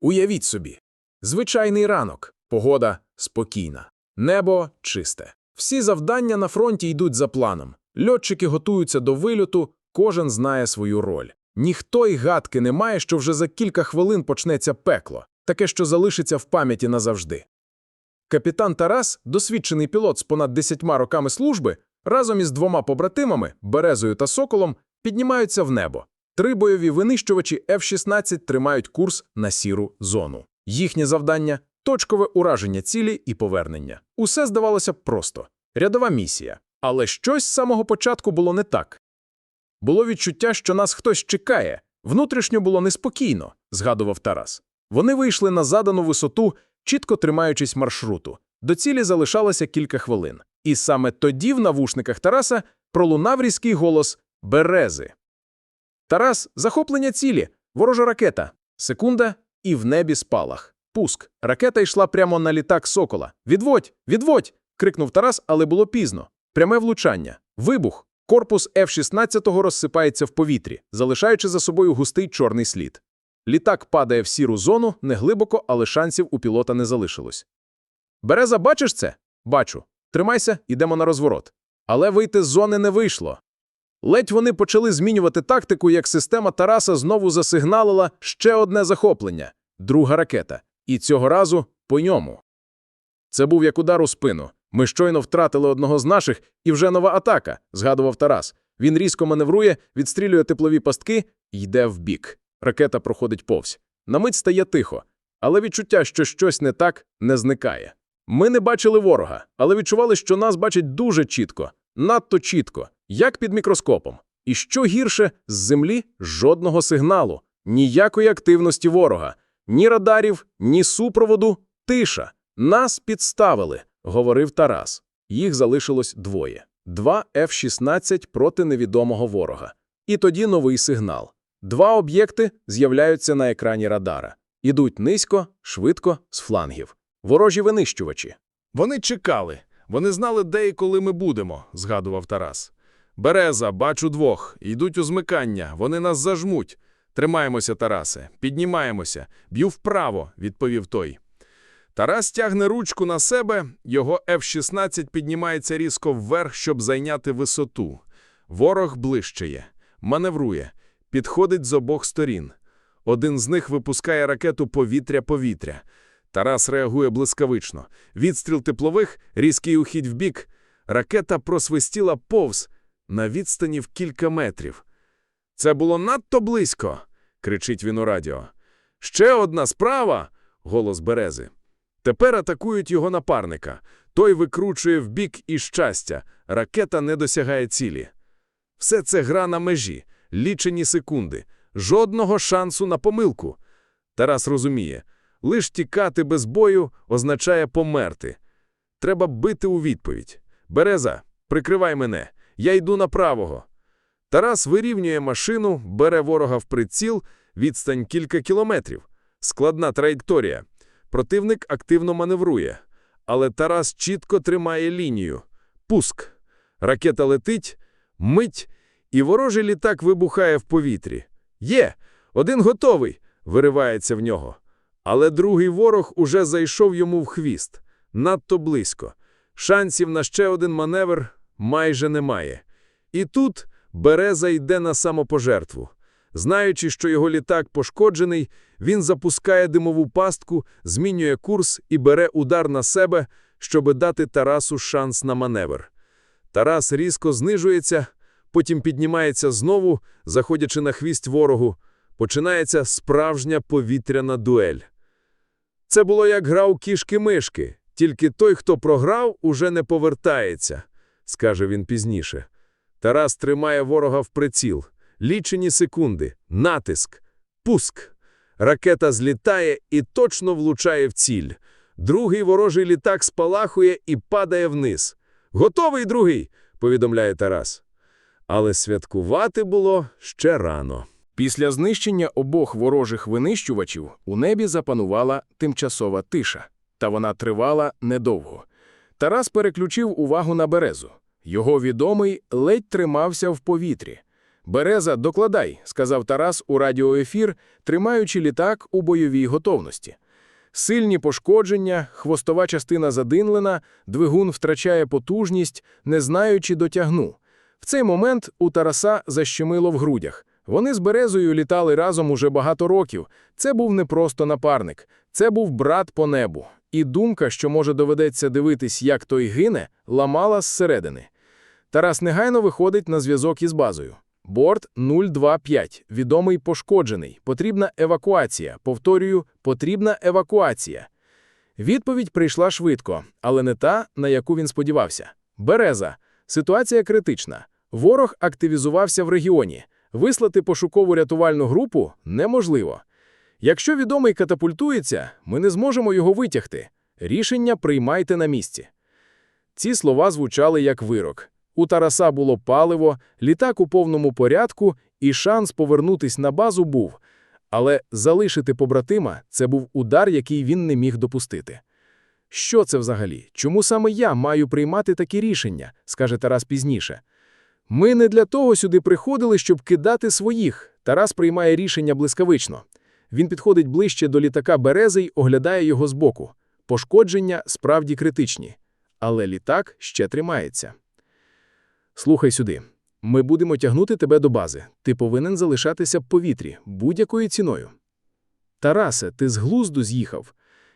Уявіть собі, звичайний ранок, погода спокійна, небо чисте. Всі завдання на фронті йдуть за планом. Льотчики готуються до вильоту, кожен знає свою роль. Ніхто й гадки не має, що вже за кілька хвилин почнеться пекло, таке, що залишиться в пам'яті назавжди. Капітан Тарас, досвідчений пілот з понад 10 роками служби, разом із двома побратимами, Березою та Соколом, піднімаються в небо. Три бойові винищувачі F-16 тримають курс на сіру зону. Їхнє завдання точкове ураження цілі і повернення. Усе здавалося просто рядова місія. Але щось з самого початку було не так. Було відчуття, що нас хтось чекає. Внутрішньо було неспокійно, згадував Тарас. Вони вийшли на задану висоту, чітко тримаючись маршруту. До цілі залишалося кілька хвилин. І саме тоді в навушниках Тараса пролунав різкий голос Берези. Тарас, захоплення цілі, ворожа ракета. Секунда, і в небі спалах. Пуск. Ракета йшла прямо на літак сокола. Відводь, відводь. крикнув Тарас, але було пізно. Пряме влучання. Вибух. Корпус F-16 розсипається в повітрі, залишаючи за собою густий чорний слід. Літак падає в сіру зону, не глибоко, але шансів у пілота не залишилось. Береза, бачиш це? Бачу. Тримайся, йдемо на розворот. Але вийти з зони не вийшло. Ледь вони почали змінювати тактику, як система Тараса знову засигналила ще одне захоплення друга ракета. І цього разу по ньому. Це був як удар у спину. Ми щойно втратили одного з наших, і вже нова атака, згадував Тарас. Він різко маневрує, відстрілює теплові пастки і йде вбік. Ракета проходить повз. На мить стає тихо, але відчуття, що щось не так, не зникає. Ми не бачили ворога, але відчували, що нас бачать дуже чітко, надто чітко, як під мікроскопом. І що гірше, з землі жодного сигналу, ніякої активності ворога, ні радарів, ні супроводу, тиша. Нас підставили, говорив Тарас. Їх залишилось двоє: два F-16 проти невідомого ворога. І тоді новий сигнал. Два об'єкти з'являються на екрані радара. Ідуть низько, швидко, з флангів. Ворожі винищувачі. Вони чекали. Вони знали, де і коли ми будемо, згадував Тарас. Береза, бачу двох. Йдуть у змикання. Вони нас зажмуть. Тримаємося, Тарасе. Піднімаємося. Б'ю вправо, відповів той. Тарас тягне ручку на себе, його F-16 піднімається різко вверх, щоб зайняти висоту. Ворог ближчає, маневрує, підходить з обох сторін. Один з них випускає ракету повітря-повітря. Тарас реагує блискавично. Відстріл теплових, різкий ухід вбік. Ракета просвистіла повз на відстані в кілька метрів. Це було надто близько, кричить він у радіо. Ще одна справа, голос берези. Тепер атакують його напарника. Той викручує вбік і щастя. Ракета не досягає цілі. Все це гра на межі, лічені секунди, жодного шансу на помилку. Тарас розуміє, лиш тікати без бою означає померти. Треба бити у відповідь. Береза, прикривай мене, я йду на правого. Тарас вирівнює машину, бере ворога в приціл, відстань кілька кілометрів. Складна траєкторія. Противник активно маневрує, але Тарас чітко тримає лінію. Пуск. Ракета летить, мить, і ворожий літак вибухає в повітрі. Є, один готовий, виривається в нього. Але другий ворог уже зайшов йому в хвіст. Надто близько. Шансів на ще один маневр майже немає. І тут Береза йде на самопожертву. Знаючи, що його літак пошкоджений, він запускає димову пастку, змінює курс і бере удар на себе, щоби дати Тарасу шанс на маневр. Тарас різко знижується, потім піднімається знову, заходячи на хвіст ворогу. Починається справжня повітряна дуель. Це було як гра у кішки-мишки, тільки той, хто програв, уже не повертається, скаже він пізніше. Тарас тримає ворога в приціл. Лічені секунди, натиск, пуск. Ракета злітає і точно влучає в ціль. Другий ворожий літак спалахує і падає вниз. Готовий другий, повідомляє Тарас. Але святкувати було ще рано. Після знищення обох ворожих винищувачів у небі запанувала тимчасова тиша, та вона тривала недовго. Тарас переключив увагу на березу. Його відомий ледь тримався в повітрі. Береза, докладай, сказав Тарас у радіоефір, тримаючи літак у бойовій готовності. Сильні пошкодження, хвостова частина задинлена, двигун втрачає потужність, не знаючи дотягну. В цей момент у Тараса защемило в грудях. Вони з Березою літали разом уже багато років. Це був не просто напарник, це був брат по небу. І думка, що може доведеться дивитись, як той гине, ламала зсередини. Тарас негайно виходить на зв'язок із базою. Борт 025, відомий пошкоджений, потрібна евакуація. Повторюю, потрібна евакуація. Відповідь прийшла швидко, але не та, на яку він сподівався. Береза. Ситуація критична. Ворог активізувався в регіоні. Вислати пошукову рятувальну групу неможливо. Якщо відомий катапультується, ми не зможемо його витягти. Рішення приймайте на місці. Ці слова звучали як вирок. У Тараса було паливо, літак у повному порядку, і шанс повернутись на базу був. Але залишити побратима – це був удар, який він не міг допустити. Що це взагалі? Чому саме я маю приймати такі рішення, скаже Тарас пізніше. Ми не для того сюди приходили, щоб кидати своїх. Тарас приймає рішення блискавично. Він підходить ближче до літака Берези й оглядає його збоку. Пошкодження справді критичні. Але літак ще тримається. Слухай сюди. Ми будемо тягнути тебе до бази. Ти повинен залишатися в повітрі будь-якою ціною. Тарасе, ти з глузду з'їхав.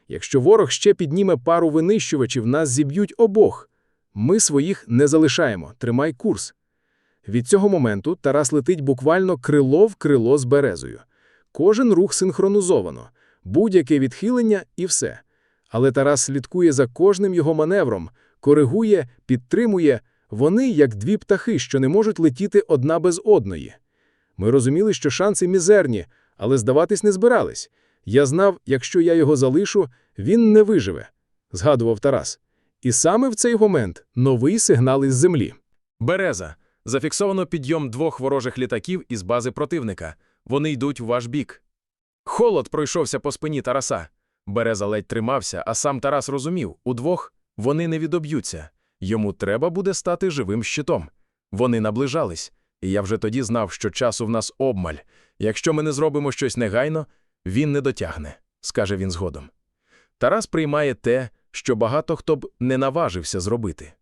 Якщо ворог ще підніме пару винищувачів, нас зіб'ють обох. Ми своїх не залишаємо. Тримай курс. Від цього моменту Тарас летить буквально крило в крило з березою. Кожен рух синхронізовано, будь-яке відхилення і все. Але Тарас слідкує за кожним його маневром, коригує, підтримує. Вони як дві птахи, що не можуть летіти одна без одної. Ми розуміли, що шанси мізерні, але здаватись не збирались. Я знав, якщо я його залишу, він не виживе, згадував Тарас. І саме в цей момент новий сигнал із землі. Береза. Зафіксовано підйом двох ворожих літаків із бази противника. Вони йдуть у ваш бік. Холод пройшовся по спині Тараса. Береза ледь тримався, а сам Тарас розумів, удвох вони не відоб'ються. Йому треба буде стати живим щитом. Вони наближались, і я вже тоді знав, що часу в нас обмаль. Якщо ми не зробимо щось негайно, він не дотягне, скаже він згодом. Тарас приймає те, що багато хто б не наважився зробити.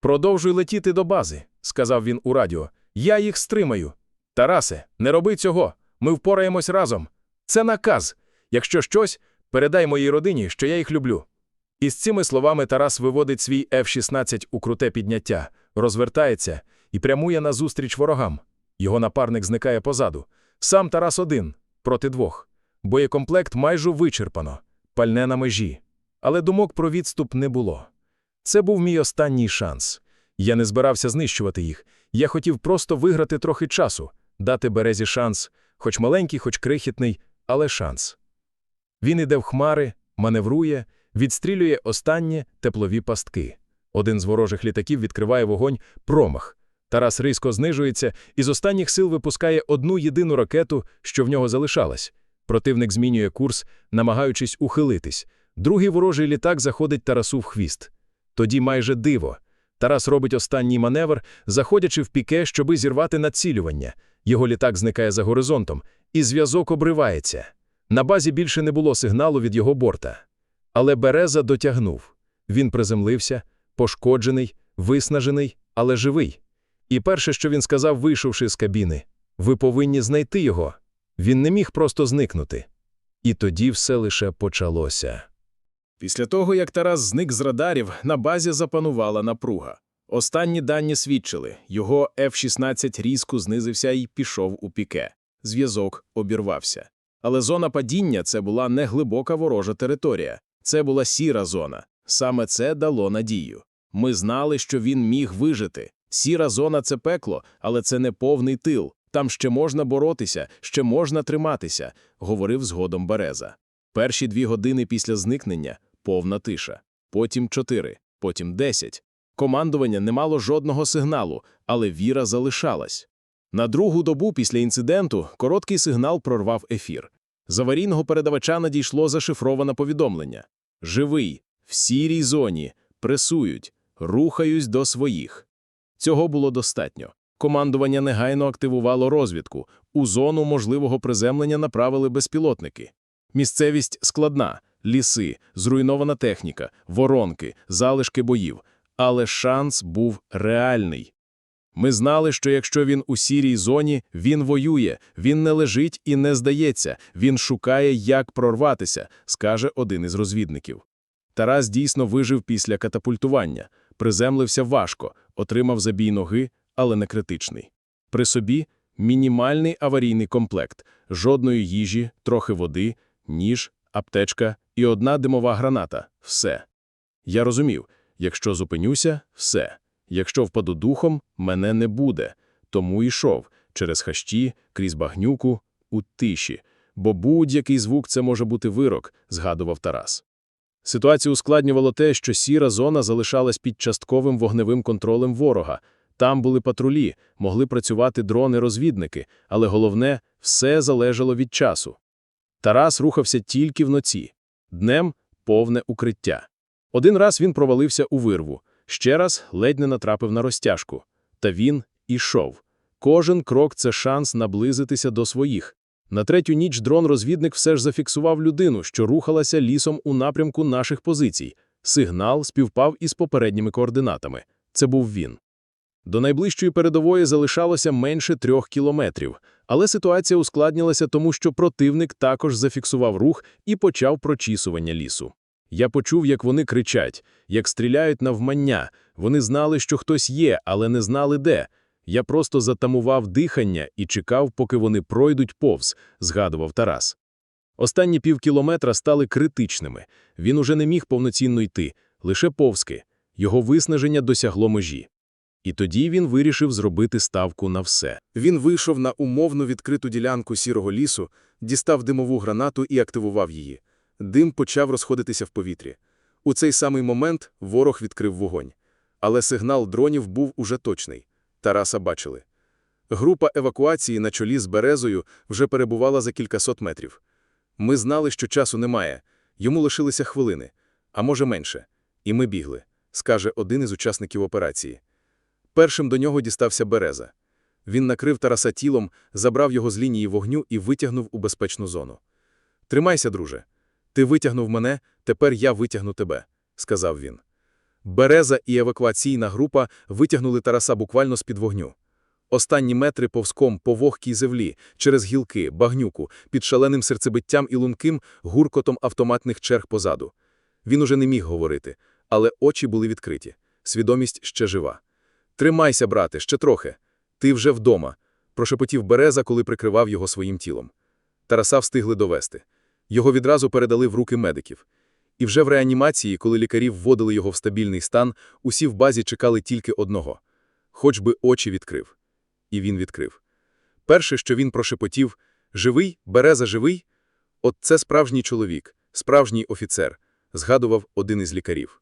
Продовжуй летіти до бази, сказав він у радіо. Я їх стримаю. Тарасе, не роби цього. Ми впораємось разом. Це наказ. Якщо щось, передай моїй родині, що я їх люблю. І з цими словами Тарас виводить свій F-16 у круте підняття, розвертається і прямує назустріч ворогам. Його напарник зникає позаду. Сам Тарас один проти двох. Боєкомплект майже вичерпано, пальне на межі. Але думок про відступ не було. Це був мій останній шанс. Я не збирався знищувати їх. Я хотів просто виграти трохи часу, дати березі шанс, хоч маленький, хоч крихітний, але шанс. Він іде в хмари, маневрує, відстрілює останні теплові пастки. Один з ворожих літаків відкриває вогонь промах. Тарас різко знижується і з останніх сил випускає одну єдину ракету, що в нього залишалась. Противник змінює курс, намагаючись ухилитись. Другий ворожий літак заходить Тарасу в хвіст. Тоді майже диво. Тарас робить останній маневр, заходячи в піке, щоби зірвати націлювання. Його літак зникає за горизонтом, і зв'язок обривається. На базі більше не було сигналу від його борта. Але Береза дотягнув. Він приземлився, пошкоджений, виснажений, але живий. І перше, що він сказав, вийшовши з кабіни, ви повинні знайти його. Він не міг просто зникнути. І тоді все лише почалося. Після того, як Тарас зник з радарів, на базі запанувала напруга. Останні дані свідчили, його F-16 різко знизився і пішов у піке. Зв'язок обірвався. Але зона падіння – це була не глибока ворожа територія. Це була сіра зона. Саме це дало надію. Ми знали, що він міг вижити. Сіра зона – це пекло, але це не повний тил. Там ще можна боротися, ще можна триматися, говорив згодом Береза. Перші дві години після зникнення – повна тиша. Потім чотири, потім десять. Командування не мало жодного сигналу, але віра залишалась. На другу добу після інциденту короткий сигнал прорвав ефір. З аварійного передавача надійшло зашифроване повідомлення. «Живий, в сірій зоні, пресують, рухаюсь до своїх». Цього було достатньо. Командування негайно активувало розвідку. У зону можливого приземлення направили безпілотники. Місцевість складна – ліси, зруйнована техніка, воронки, залишки боїв. Але шанс був реальний. Ми знали, що якщо він у сірій зоні, він воює, він не лежить і не здається, він шукає, як прорватися, скаже один із розвідників. Тарас дійсно вижив після катапультування, приземлився важко, отримав забій ноги, але не критичний. При собі мінімальний аварійний комплект, жодної їжі, трохи води, ніж, аптечка і одна димова граната – все. Я розумів, якщо зупинюся – все. Якщо впаду духом, мене не буде. Тому йшов через хащі, крізь багнюку, у тиші. Бо будь-який звук – це може бути вирок, згадував Тарас. Ситуацію ускладнювало те, що сіра зона залишалась під частковим вогневим контролем ворога. Там були патрулі, могли працювати дрони-розвідники, але головне – все залежало від часу. Тарас рухався тільки вночі. Днем – повне укриття. Один раз він провалився у вирву, ще раз ледь не натрапив на розтяжку. Та він ішов. Кожен крок – це шанс наблизитися до своїх. На третю ніч дрон-розвідник все ж зафіксував людину, що рухалася лісом у напрямку наших позицій. Сигнал співпав із попередніми координатами. Це був він. До найближчої передової залишалося менше трьох кілометрів, але ситуація ускладнилася тому, що противник також зафіксував рух і почав прочісування лісу. Я почув, як вони кричать, як стріляють навмання. Вони знали, що хтось є, але не знали де. Я просто затамував дихання і чекав, поки вони пройдуть повз, згадував Тарас. Останні півкілометра стали критичними. Він уже не міг повноцінно йти, лише повзки. Його виснаження досягло межі. І тоді він вирішив зробити ставку на все. Він вийшов на умовно відкриту ділянку сірого лісу, дістав димову гранату і активував її. Дим почав розходитися в повітрі. У цей самий момент ворог відкрив вогонь. Але сигнал дронів був уже точний. Тараса бачили. Група евакуації на чолі з Березою вже перебувала за кількасот метрів. Ми знали, що часу немає, йому лишилися хвилини, а може менше. І ми бігли, скаже один із учасників операції. Першим до нього дістався Береза. Він накрив Тараса тілом, забрав його з лінії вогню і витягнув у безпечну зону. «Тримайся, друже. Ти витягнув мене, тепер я витягну тебе», – сказав він. Береза і евакуаційна група витягнули Тараса буквально з-під вогню. Останні метри повзком по вогкій землі, через гілки, багнюку, під шаленим серцебиттям і лунким гуркотом автоматних черг позаду. Він уже не міг говорити, але очі були відкриті. Свідомість ще жива. «Тримайся, брате, ще трохи. Ти вже вдома», – прошепотів Береза, коли прикривав його своїм тілом. Тараса встигли довести. Його відразу передали в руки медиків. І вже в реанімації, коли лікарі вводили його в стабільний стан, усі в базі чекали тільки одного. Хоч би очі відкрив. І він відкрив. Перше, що він прошепотів «Живий? Береза живий?» От це справжній чоловік, справжній офіцер, згадував один із лікарів.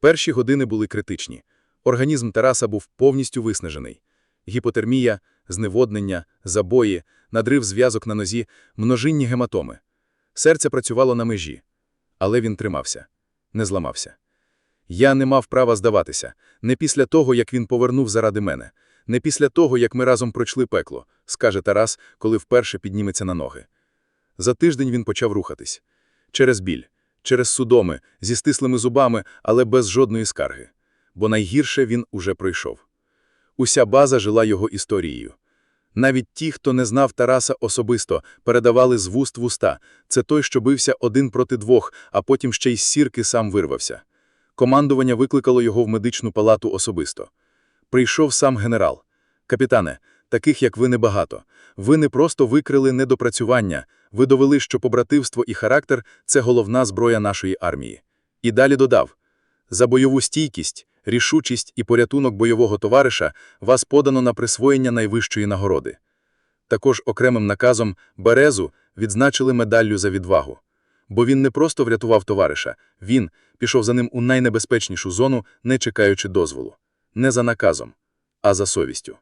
Перші години були критичні. Організм Тараса був повністю виснажений. Гіпотермія, зневоднення, забої, надрив зв'язок на нозі, множинні гематоми. Серце працювало на межі. Але він тримався, не зламався. Я не мав права здаватися, не після того, як він повернув заради мене, не після того, як ми разом пройшли пекло, скаже Тарас, коли вперше підніметься на ноги. За тиждень він почав рухатись. Через біль, через судоми, зі стислими зубами, але без жодної скарги. Бо найгірше він уже пройшов. Уся база жила його історією. Навіть ті, хто не знав Тараса особисто, передавали з вуст в уста. Це той, що бився один проти двох, а потім ще й з сірки сам вирвався. Командування викликало його в медичну палату особисто. Прийшов сам генерал. «Капітане, таких, як ви, небагато. Ви не просто викрили недопрацювання, ви довели, що побративство і характер – це головна зброя нашої армії». І далі додав. За бойову стійкість, рішучість і порятунок бойового товариша вас подано на присвоєння найвищої нагороди. Також окремим наказом Березу відзначили медаллю за відвагу. Бо він не просто врятував товариша, він пішов за ним у найнебезпечнішу зону, не чекаючи дозволу. Не за наказом, а за совістю.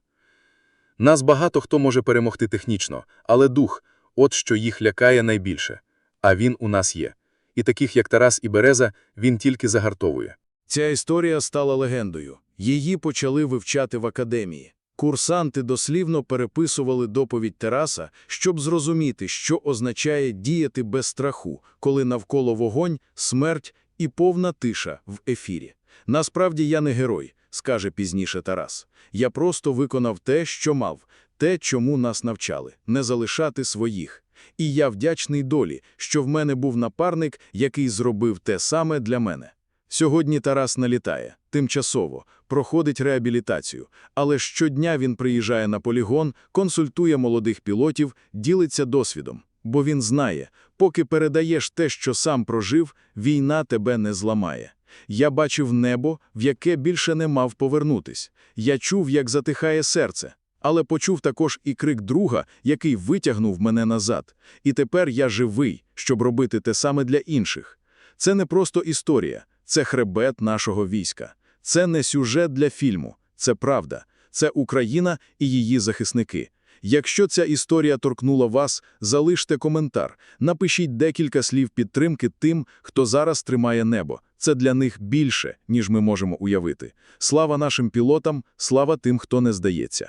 Нас багато хто може перемогти технічно, але дух – от що їх лякає найбільше. А він у нас є. І таких, як Тарас і Береза, він тільки загартовує. Ця історія стала легендою. Її почали вивчати в академії. Курсанти дослівно переписували доповідь Тараса, щоб зрозуміти, що означає діяти без страху, коли навколо вогонь, смерть і повна тиша в ефірі. Насправді я не герой, скаже пізніше Тарас. Я просто виконав те, що мав, те, чому нас навчали – не залишати своїх. І я вдячний долі, що в мене був напарник, який зробив те саме для мене. Сьогодні Тарас налітає, тимчасово, проходить реабілітацію, але щодня він приїжджає на полігон, консультує молодих пілотів, ділиться досвідом. Бо він знає, поки передаєш те, що сам прожив, війна тебе не зламає. Я бачив небо, в яке більше не мав повернутись. Я чув, як затихає серце. Але почув також і крик друга, який витягнув мене назад. І тепер я живий, щоб робити те саме для інших. Це не просто історія, це хребет нашого війська. Це не сюжет для фільму, це правда. Це Україна і її захисники. Якщо ця історія торкнула вас, залиште коментар, напишіть декілька слів підтримки тим, хто зараз тримає небо. Це для них більше, ніж ми можемо уявити. Слава нашим пілотам, слава тим, хто не здається.